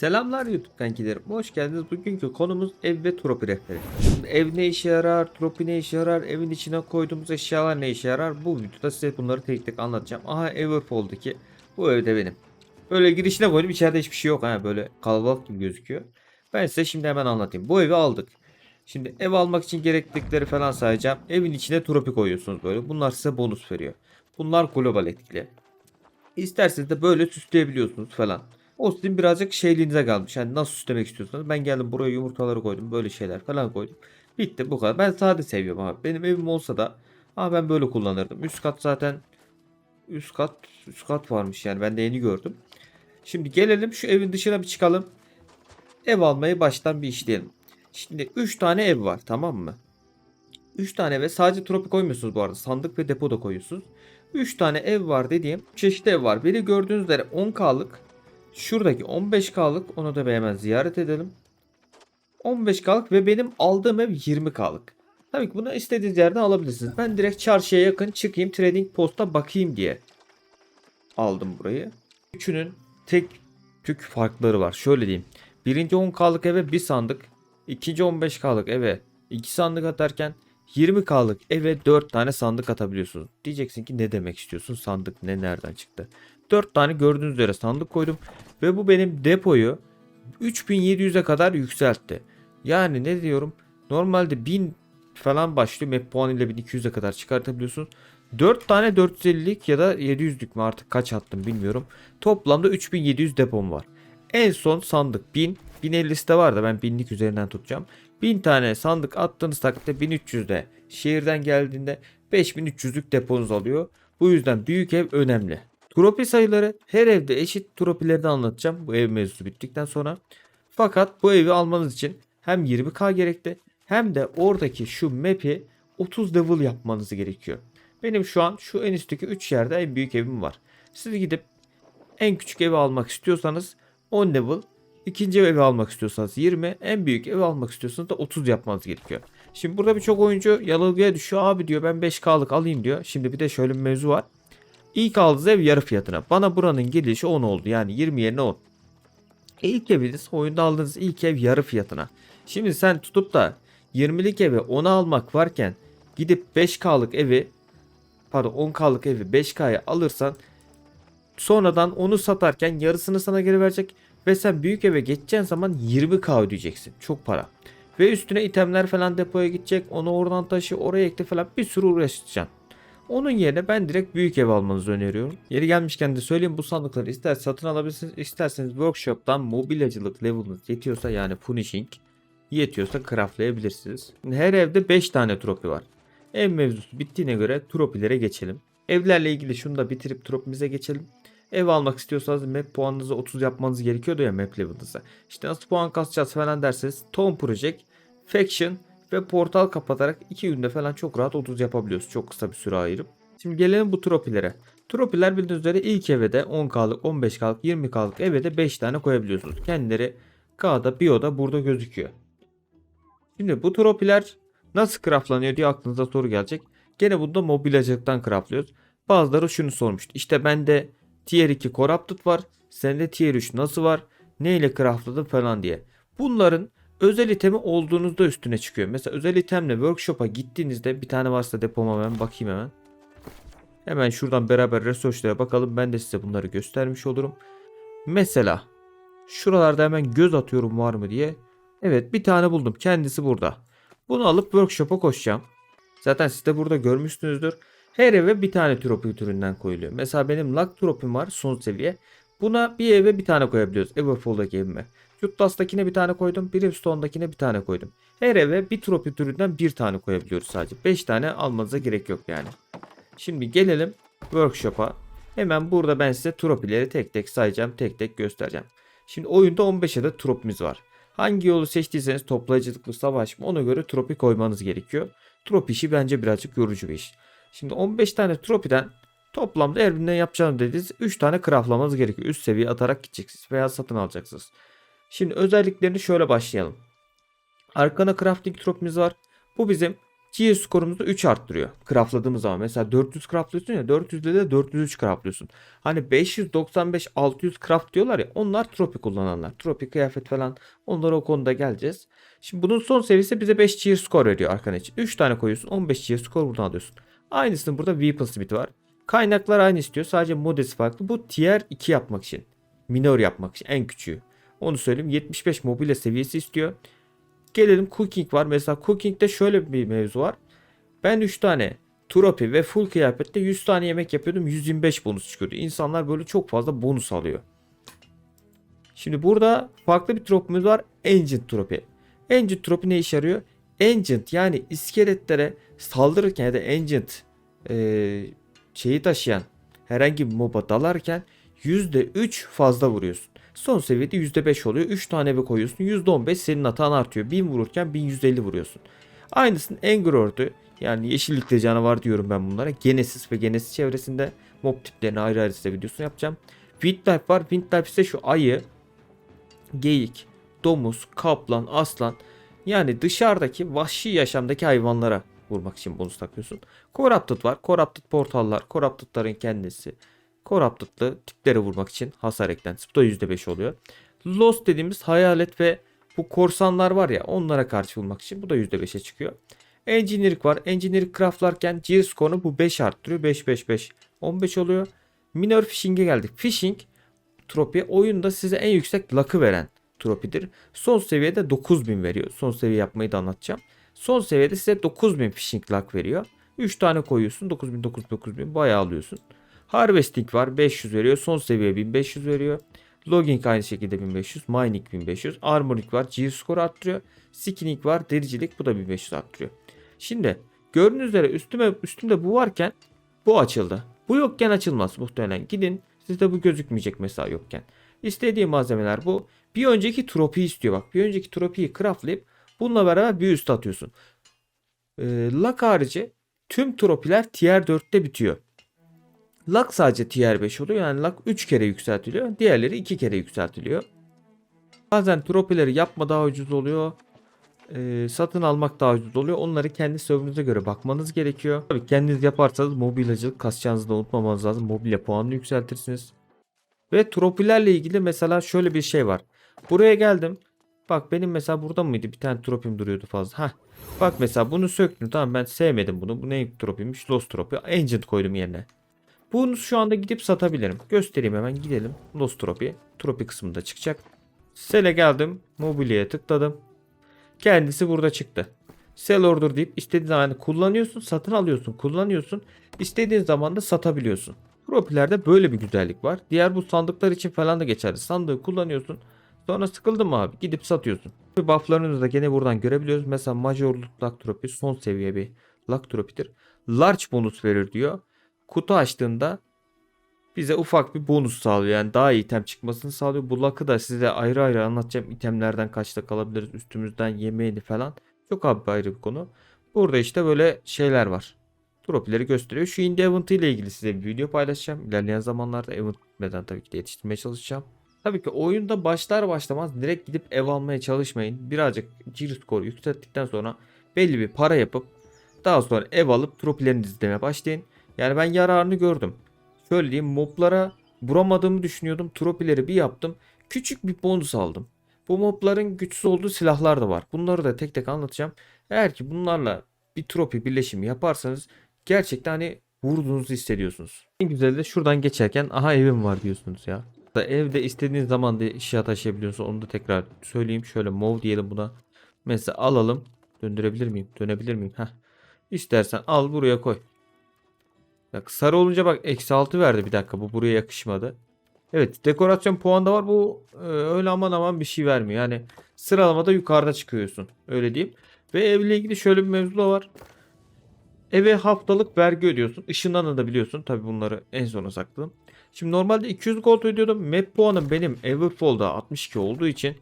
Selamlar YouTube kankilerim. Hoş geldiniz. Bugünkü konumuz ev ve tropi rehberi. Şimdi ev ne işe yarar, tropi ne işe yarar, evin içine koyduğumuz eşyalar ne işe yarar? Bu videoda size bunları tek tek anlatacağım. Aha Everfall'daki bu evde benim. Böyle girişine koydum içeride hiçbir şey yok. Ha böyle kalabalık gibi gözüküyor. Ben size şimdi hemen anlatayım. Bu evi aldık. Şimdi ev almak için gereklilikleri falan sayacağım. Evin içine tropi koyuyorsunuz böyle. Bunlar size bonus veriyor. Bunlar global etkili. İsterseniz de böyle süsleyebiliyorsunuz falan. O birazcık şeyliğinize kalmış. Yani nasıl süslemek istiyorsanız. Ben geldim buraya yumurtaları koydum. Böyle şeyler falan koydum. Bitti bu kadar. Ben sade seviyorum ama. Benim evim olsa da ama ben böyle kullanırdım. Üst kat zaten üst kat üst kat varmış yani. Ben de yeni gördüm. Şimdi gelelim şu evin dışına bir çıkalım. Ev almayı baştan bir işleyelim. Şimdi 3 tane ev var tamam mı? 3 tane eve sadece tropi koymuyorsunuz bu arada. Sandık ve depo da koyuyorsunuz. 3 tane ev var dediğim çeşitli ev var. Biri gördüğünüz üzere 10K'lık. Şuradaki 15K'lık onu da hemen ziyaret edelim. 15K'lık ve benim aldığım ev 20K'lık. Tabii ki bunu istediğiniz yerden alabilirsiniz. Ben direkt çarşıya yakın çıkayım trading posta bakayım diye aldım burayı. Üçünün tek tük farkları var. Şöyle diyeyim. Birinci 10K'lık eve bir sandık. ikinci 15K'lık eve 2 sandık atarken 20K'lık eve 4 tane sandık atabiliyorsunuz. Diyeceksin ki ne demek istiyorsun sandık ne nereden çıktı. 4 tane gördüğünüz üzere sandık koydum. Ve bu benim depoyu 3700'e kadar yükseltti. Yani ne diyorum normalde 1000 falan başlıyor. Map puanıyla 1200'e kadar çıkartabiliyorsunuz. 4 tane 450'lik ya da 700'lük mü artık kaç attım bilmiyorum. Toplamda 3700 depom var. En son sandık 1000. 1050'si de var da ben 1000'lik üzerinden tutacağım. 1000 tane sandık attığınız takdirde 1300'de şehirden geldiğinde 5300'lük deponuz alıyor. Bu yüzden büyük ev önemli. Tropi sayıları her evde eşit tropileri de anlatacağım bu ev mevzusu bittikten sonra. Fakat bu evi almanız için hem 20k gerekli hem de oradaki şu map'i 30 level yapmanız gerekiyor. Benim şu an şu en üstteki 3 yerde en büyük evim var. Siz gidip en küçük evi almak istiyorsanız 10 level, ikinci evi almak istiyorsanız 20, en büyük evi almak istiyorsanız da 30 yapmanız gerekiyor. Şimdi burada birçok oyuncu yanılgıya düşüyor. Abi diyor ben 5K'lık alayım diyor. Şimdi bir de şöyle bir mevzu var. İlk aldığınız ev yarı fiyatına. Bana buranın gelişi 10 oldu. Yani 20 yerine 10. E ilk eviniz oyunda aldığınız ilk ev yarı fiyatına. Şimdi sen tutup da 20'lik evi 10'a almak varken gidip 5K'lık evi pardon 10K'lık evi 5K'ya alırsan sonradan onu satarken yarısını sana geri verecek ve sen büyük eve geçeceğin zaman 20K ödeyeceksin. Çok para. Ve üstüne itemler falan depoya gidecek. Onu oradan taşı oraya ekle falan bir sürü uğraşacaksın. Onun yerine ben direkt büyük ev almanızı öneriyorum. Yeri gelmişken de söyleyeyim bu sandıkları ister satın alabilirsiniz isterseniz workshop'tan mobilyacılık level'ınız yetiyorsa yani punishing yetiyorsa craftlayabilirsiniz. Her evde 5 tane tropi var. Ev mevzusu bittiğine göre tropilere geçelim. Evlerle ilgili şunu da bitirip tropimize geçelim. Ev almak istiyorsanız map puanınızı 30 yapmanız gerekiyordu ya map level'ınıza. İşte nasıl puan kasacağız falan derseniz Tom Project, Faction ve portal kapatarak 2 günde falan çok rahat 30 yapabiliyoruz. Çok kısa bir süre ayırıp. Şimdi gelelim bu tropilere. Tropiler bildiğiniz üzere ilk eve de 10K'lık, 15K'lık, 20K'lık eve de 5 tane koyabiliyorsunuz. Kendileri K'da, Bio'da burada gözüküyor. Şimdi bu tropiler nasıl craftlanıyor diye aklınıza soru gelecek. Gene bunda mobilyacılıktan craftlıyoruz. Bazıları şunu sormuştu. İşte bende tier 2 corrupted var. Sende tier 3 nasıl var? Neyle craftladın falan diye. Bunların özel itemi olduğunuzda üstüne çıkıyor. Mesela özel itemle workshop'a gittiğinizde bir tane varsa depoma ben bakayım hemen. Hemen şuradan beraber research'lara bakalım. Ben de size bunları göstermiş olurum. Mesela şuralarda hemen göz atıyorum var mı diye. Evet bir tane buldum. Kendisi burada. Bunu alıp workshop'a koşacağım. Zaten siz de burada görmüşsünüzdür. Her eve bir tane tropi türünden koyuluyor. Mesela benim luck tropim var son seviye. Buna bir eve bir tane koyabiliyoruz. Everfall'daki evime. Jutlas'takine bir tane koydum. Brimstone'dakine bir tane koydum. Her eve bir tropi türünden bir tane koyabiliyoruz sadece. 5 tane almanıza gerek yok yani. Şimdi gelelim workshop'a. Hemen burada ben size tropileri tek tek sayacağım. Tek tek göstereceğim. Şimdi oyunda 15 adet tropimiz var. Hangi yolu seçtiyseniz toplayıcılık mı savaş mı ona göre tropi koymanız gerekiyor. Tropi işi bence birazcık yorucu bir iş. Şimdi 15 tane tropiden toplamda her birinden yapacağım dediğiniz 3 tane craftlamanız gerekiyor. Üst seviye atarak gideceksiniz veya satın alacaksınız. Şimdi özelliklerini şöyle başlayalım. Arkana crafting tropimiz var. Bu bizim GS skorumuzu 3 arttırıyor. Craftladığımız zaman mesela 400 craftlıyorsun ya 400'de de 403 craftlıyorsun. Hani 595 600 craft diyorlar ya onlar tropi kullananlar. Tropi kıyafet falan onlara o konuda geleceğiz. Şimdi bunun son seviyesi bize 5 GS skor veriyor arkan için. 3 tane koyuyorsun 15 GS skor buradan alıyorsun. Aynısının burada Weapon Smith var. Kaynaklar aynı istiyor. Sadece modesi farklı. Bu tier 2 yapmak için. Minor yapmak için en küçüğü. Onu söyleyeyim. 75 mobilya seviyesi istiyor. Gelelim cooking var. Mesela cooking'de şöyle bir mevzu var. Ben 3 tane tropi ve full kıyafette 100 tane yemek yapıyordum. 125 bonus çıkıyordu. İnsanlar böyle çok fazla bonus alıyor. Şimdi burada farklı bir tropimiz var. Ancient tropi. Ancient tropi ne işe yarıyor? Ancient yani iskeletlere saldırırken ya da Ancient eee, şeyi taşıyan herhangi bir moba dalarken %3 fazla vuruyorsun. Son seviyede %5 oluyor. 3 tane eve koyuyorsun. %15 senin hatan artıyor. 1000 vururken 1150 vuruyorsun. Aynısını Anger Ordu yani yeşillikli canavar diyorum ben bunlara. Genesis ve Genesis çevresinde mob tiplerini ayrı ayrı size videosunu yapacağım. Windlife var. Windlife ise şu ayı, geyik, domuz, kaplan, aslan yani dışarıdaki vahşi yaşamdaki hayvanlara vurmak için bonus takıyorsun. Corrupted var. Corrupted portallar. Corrupted'ların kendisi. Corrupted'lı tiplere vurmak için hasar eklentisi. Bu da %5 oluyor. Lost dediğimiz hayalet ve bu korsanlar var ya onlara karşı vurmak için bu da %5'e çıkıyor. Engineering var. Engineering craftlarken gear skorunu bu 5 arttırıyor. 5 5 5 15 oluyor. Minor Fishing'e geldik. Fishing tropi oyunda size en yüksek luck'ı veren tropidir. Son seviyede 9000 veriyor. Son seviye yapmayı da anlatacağım. Son seviyede size 9000 fishing luck veriyor. 3 tane koyuyorsun. 9000 9000 9000 bayağı alıyorsun. Harvesting var 500 veriyor. Son seviye 1500 veriyor. Logging aynı şekilde 1500. Mining 1500. Armoring var. Gear score arttırıyor. Skinning var. Dericilik bu da 1500 arttırıyor. Şimdi gördüğünüz üzere üstüme, üstümde bu varken bu açıldı. Bu yokken açılmaz muhtemelen. Gidin sizde bu gözükmeyecek mesela yokken. İstediği malzemeler bu. Bir önceki tropi istiyor bak. Bir önceki tropiyi craftlayıp bununla beraber bir üst atıyorsun. Ee, Luck harici tüm tropiler tier 4'te bitiyor. Luck sadece tier 5 oluyor. Yani Luck 3 kere yükseltiliyor. Diğerleri 2 kere yükseltiliyor. Bazen tropileri yapma daha ucuz oluyor. Ee, satın almak daha ucuz oluyor. Onları kendi serverınıza göre bakmanız gerekiyor. Tabii kendiniz yaparsanız mobilyacılık kasacağınızı da unutmamanız lazım. Mobilya puanını yükseltirsiniz. Ve tropilerle ilgili mesela şöyle bir şey var. Buraya geldim. Bak benim mesela burada mıydı? Bir tane tropim duruyordu fazla. Hah. Bak mesela bunu söktüm. Tamam ben sevmedim bunu. Bu ne tropiymiş? Lost tropi. Ancient koydum yerine. Bunu şu anda gidip satabilirim. Göstereyim hemen gidelim. Lost tropi. Tropi kısmında çıkacak. Sel'e geldim. Mobilyaya tıkladım. Kendisi burada çıktı. Sell order deyip istediğin zaman kullanıyorsun, satın alıyorsun, kullanıyorsun. İstediğin zaman da satabiliyorsun. Tropilerde böyle bir güzellik var. Diğer bu sandıklar için falan da geçerli. Sandığı kullanıyorsun. Sonra sıkıldın mı abi? Gidip satıyorsun. Bufflarınızı da gene buradan görebiliyoruz. Mesela Major Luck Trophy son seviye bir Luck Trophy'dir. Large bonus verir diyor. Kutu açtığında bize ufak bir bonus sağlıyor. Yani daha iyi item çıkmasını sağlıyor. Bu Luck'ı da size ayrı ayrı anlatacağım. itemlerden kaçta kalabiliriz. Üstümüzden yemeğini falan. Çok abi ayrı bir konu. Burada işte böyle şeyler var. Tropileri gösteriyor. Şu indie event ile ilgili size bir video paylaşacağım. İlerleyen zamanlarda event bitmeden tabii ki de yetiştirmeye çalışacağım. Tabii ki oyunda başlar başlamaz direkt gidip ev almaya çalışmayın. Birazcık gear score yükselttikten sonra belli bir para yapıp daha sonra ev alıp tropilerini izlemeye başlayın. Yani ben yararını gördüm. Şöyle diyeyim moblara vuramadığımı düşünüyordum. Tropileri bir yaptım. Küçük bir bonus aldım. Bu mobların güçsüz olduğu silahlar da var. Bunları da tek tek anlatacağım. Eğer ki bunlarla bir tropi birleşimi yaparsanız gerçekten hani vurduğunuzu hissediyorsunuz. En güzeli de şuradan geçerken aha evim var diyorsunuz ya. Da Evde istediğiniz zaman da eşya taşıyabiliyorsunuz. Onu da tekrar söyleyeyim. Şöyle mov diyelim buna. Mesela alalım. Döndürebilir miyim? Dönebilir miyim? Heh. İstersen al buraya koy. Bak sarı olunca bak eksi 6 verdi bir dakika. Bu buraya yakışmadı. Evet dekorasyon puan da var. Bu e, öyle aman aman bir şey vermiyor. Yani sıralamada yukarıda çıkıyorsun. Öyle diyeyim. Ve evle ilgili şöyle bir mevzu da var. Eve haftalık vergi ödüyorsun. Işınlanabiliyorsun. Tabi bunları en sona sakladım. Şimdi normalde 200 gold ödüyordum. Map puanım benim Everfall'da 62 olduğu için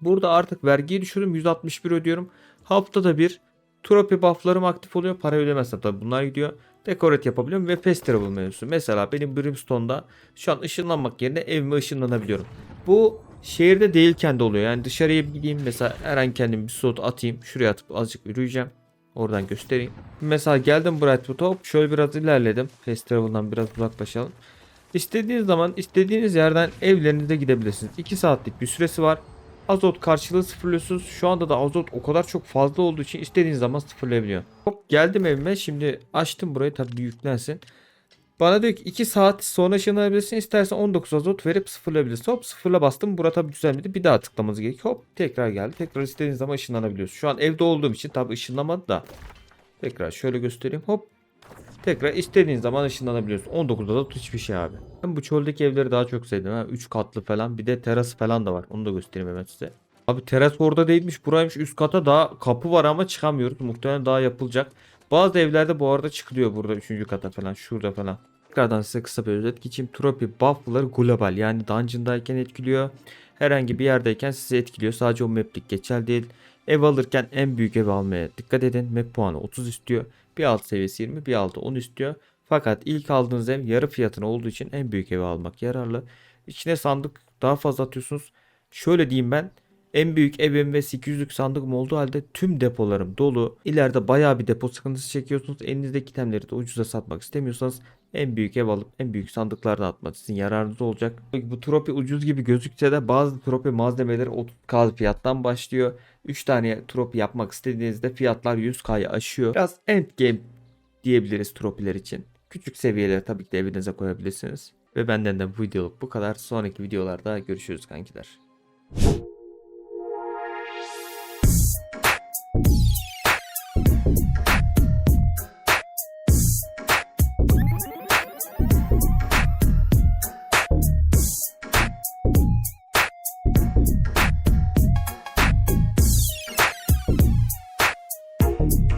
burada artık vergiyi düşürdüm. 161 ödüyorum. Haftada bir Trophy bufflarım aktif oluyor. Para ödemezsem tabi bunlar gidiyor. Decorate yapabiliyorum ve Fast Travel mevzusu. Mesela benim Brimstone'da şu an ışınlanmak yerine evime ışınlanabiliyorum. Bu şehirde değilken de oluyor. Yani dışarıya gideyim mesela herhangi kendim bir slot atayım. Şuraya atıp azıcık yürüyeceğim. Oradan göstereyim. Mesela geldim Brightwood'a hop şöyle biraz ilerledim. Fast Travel'dan biraz uzaklaşalım. İstediğiniz zaman istediğiniz yerden evlerinize gidebilirsiniz. 2 saatlik bir süresi var. Azot karşılığı sıfırlıyorsunuz. Şu anda da azot o kadar çok fazla olduğu için istediğiniz zaman sıfırlayabiliyor. Hop geldim evime. Şimdi açtım burayı tabii yüklensin. Bana diyor ki 2 saat sonra ışınlanabilirsin. İstersen 19 azot verip sıfırlayabilirsin. Hop sıfırla bastım. Bura tabii düzelmedi. Bir daha tıklamanız gerekiyor. Hop tekrar geldi. Tekrar istediğiniz zaman ışınlanabiliyorsunuz. Şu an evde olduğum için tabii ışınlamadı da. Tekrar şöyle göstereyim. Hop Tekrar istediğin zaman ışınlanabiliyorsun. 19'da da hiçbir şey abi. Ben bu çöldeki evleri daha çok sevdim. Ha. 3 katlı falan. Bir de terası falan da var. Onu da göstereyim hemen size. Abi teras orada değilmiş. Buraymış. Üst kata daha kapı var ama çıkamıyoruz. Muhtemelen daha yapılacak. Bazı evlerde bu arada çıkılıyor burada 3. kata falan. Şurada falan. Tekrardan size kısa bir özet geçeyim. Tropi buff'ları global. Yani dungeon'dayken etkiliyor. Herhangi bir yerdeyken sizi etkiliyor. Sadece o map'lik geçerli değil. Ev alırken en büyük ev almaya dikkat edin. Map puanı 30 istiyor. Bir alt seviyesi 20, bir altı 10 istiyor. Fakat ilk aldığınız ev yarı fiyatına olduğu için en büyük evi almak yararlı. İçine sandık daha fazla atıyorsunuz. Şöyle diyeyim ben. En büyük evim ve 800'lük sandığım olduğu halde tüm depolarım dolu. İleride bayağı bir depo sıkıntısı çekiyorsunuz. Elinizdeki itemleri de ucuza satmak istemiyorsanız en büyük ev alıp en büyük sandıklardan atmak sizin yararınız olacak. Bu tropi ucuz gibi gözükse de bazı tropi malzemeleri 30k fiyattan başlıyor. 3 tane tropi yapmak istediğinizde fiyatlar 100k'yı aşıyor. Biraz end game diyebiliriz tropiler için. Küçük seviyeleri tabii ki de evinize koyabilirsiniz. Ve benden de bu videoluk bu kadar. Sonraki videolarda görüşürüz kankiler.